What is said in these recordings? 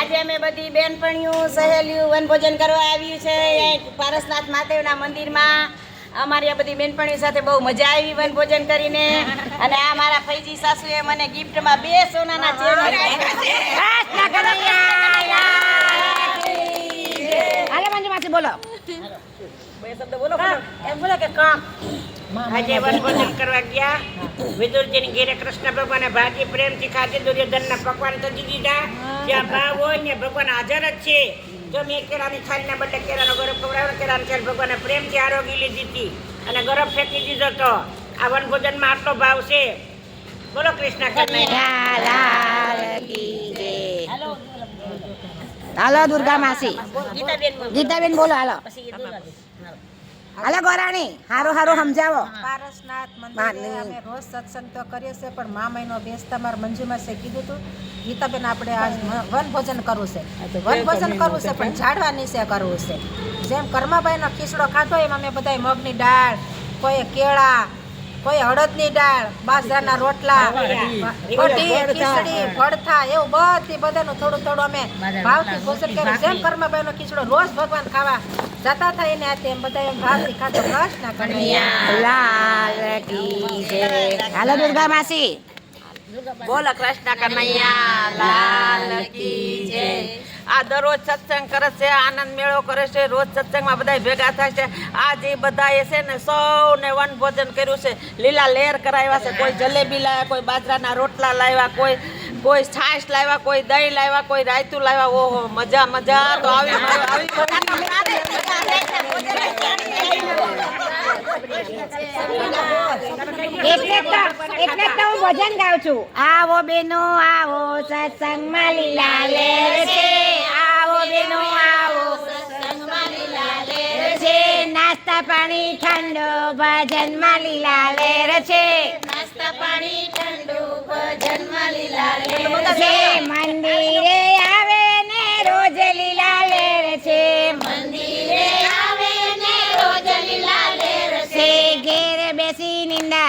આજે અમે બધી બેનપણીઓ સહેલીઓ વનભોજન કરવા આવ્યું છે. પારસનાથ મહાદેવના મંદિરમાં અમારી આ બધી બેનપણીઓ સાથે બહુ મજા આવી વનભોજન કરીને. અને આ મારા ફૈજી સાસુએ મને ગિફ્ટમાં બે સોનાના ચેન હાલો બોલો. બે શબ્દ બોલો એમ બોલો કે કામ. આજે વનભોજન કરવા ગયા. વિદુરજીની ઘેરે કૃષ્ણ ભગવાને ભાજી પ્રેમથી ખાધી દુર્યોધનના પકવાન તજી દીધા. ત્યાં ભાવ હોય ને ભગવાન હાજર જ છે. જો મેં કેળાની થાળીના બદલે કેળાનો ગરબ ખવડાવ્યો. કેળાની થાળી ભગવાને પ્રેમથી આરોગી લીધી હતી અને ગરબ ફેંકી દીધો તો આ વનભોજનમાં આટલો ભાવ છે. બોલો કૃષ્ણ કનૈયા. હાલો. દુર્ગા માસી ગીતાબેન બોલો. હાલો. હાલો ગોરાણી હારો હારો સમજાવો. પારસનાથ મંદિરે અમે રોજ સત્સંગ તો કરીએ છીએ પણ મા મહિનો બેસ તમાર મંજુમાં છે કીધું હતું ગીતાબેન આપણે આજ વન ભોજન કરવું છે. વન ભોજન કરવું છે પણ ઝાડવાની છે કરવું છે. જેમ કર્માભાઈનો ખીચડો ખાધો એમ અમે બધાય મગની દાળ કોઈ કેળા કોઈ હળદની દાળ બાજરાના રોટલા કઢી ખીચડી ભડથા એવું બધી બધાનું થોડું થોડું અમે ભાવથી ભોજન કર્યું જેમ કર્માબાઈનો ખીચડો રોજ ભગવાન ખાવા જતા થાય ને આથી એમ બધા એમ ભાવથી ખાધો. કૃષ્ણ કનૈયા લાલ કી જય. હાલો દુર્ગા માસી. બોલો કૃષ્ણ કનૈયા લાલ કી જય. આ દરરોજ સત્સંગ કરે છે, આનંદ મેળો કરે છે, રોજ સત્સંગમાં બધા ભેગા થાય છે. આજ એ બધાએ છે ને સૌને વન ભોજન કર્યું છે. લીલા લેર કરાવ્યા છે, કોઈ જલેબી લાવ્યા, કોઈ બાજરાના રોટલા લાવ્યા, કોઈ કોઈ છાશ લાવ્યા, કોઈ દહીં લાવ્યા, કોઈ રાયતું લાવ્યા. ઓહો, મજા મજા. તો આવી આવી એટલે તો હું ભજન ગાઉં છું. આવો બેનો આવો સત્સંગમાં લીલા લેર છે. આવો બેનો આવો સત્સંગમાં લીલા લેર છે. નાસ્તા પાણી ઠંડો ભજનમાં લીલા લેર છે. નાસ્તા પાણી ઠંડો ભજનમાં લીલા લેર છે. મંદિરે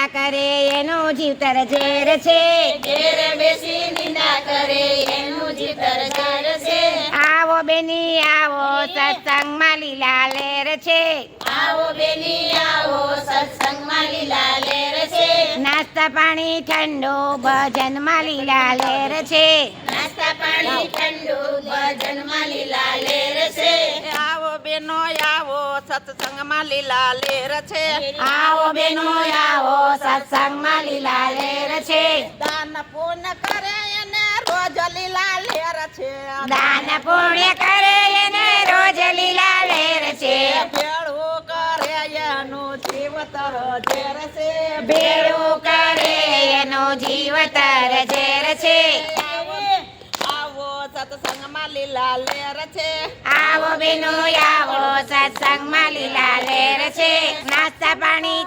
નિંદા કરે એનો જીવતર ઝેર છે. ઘેર બેસી નિંદા કરે એનું જીવતર ઝેર છે. આવો બેની આવો સત્સંગમાં લીલા લેર છે. આવો બેની આવો સત્સંગમાં લીલા લેર છે. નાસ્તા પાણી ઠંડુ ભજનમાં લીલા લેર છે. નાસ્તા પાણી ઠંડુ ભજનમાં લીલા લેર છે. આવો બેનો આવો સત્સંગમાં લીલા લેર છે. આવો બેનો આવો સત્સંગમાં લીલા લેર છે. દાન પૂર્ણ કરે એને રોજ લીલા લેર છે. દાન પૂર્ણ કરે એને રોજ લીલા લેર છે. ભેળું કરે એનું જીવતર ઝેર છે. ભેળું કરે એનો જીવતર ઝેર છે. સત્સંગમાં લીલા લેર છે. આવો બેનો આવો સત્સંગમાં લીલા લેર છે. નાસ્તા પાણી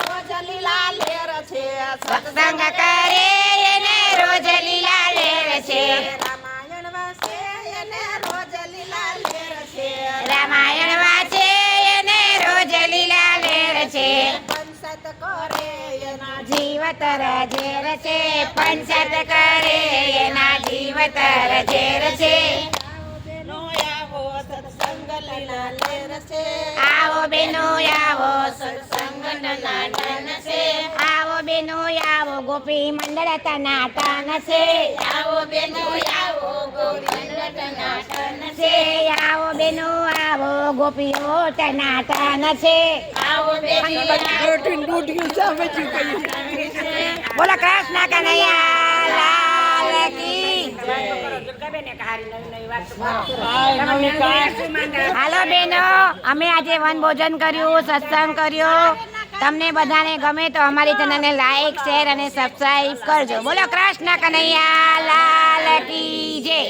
રોજ લીલા લેર છે. સત્સંગ કરે એને રોજ લીલા લેર છે. રામાયણ વાસે એને રોજ લીલા લેર જીવતર ઝેર છે પંચત કરે એના જીવતર ઝેર છે નો આવો સત્સંગ લીલા લેર આવો બેનો આવો સત્સંગ નાટન છે. આવો બેનો આવો ગોપી મંડળ તનાટન છે. આવો બેનો આવો ગોપી મંડળ તનાટન છે. આવો બેનો આવો ગોપીઓ બોલો કૃષ્ણ કનૈયા લાલ કી. હાલો બેનો અમે આજે વન ભોજન કર્યું સત્સંગ કર્યો. તમને બધાને ગમે તો અમારી ચેનલને લાઈક શેર અને સબસ્ક્રાઇબ કરજો. બોલો કૃષ્ણ કનૈયા, લાલ કી જય.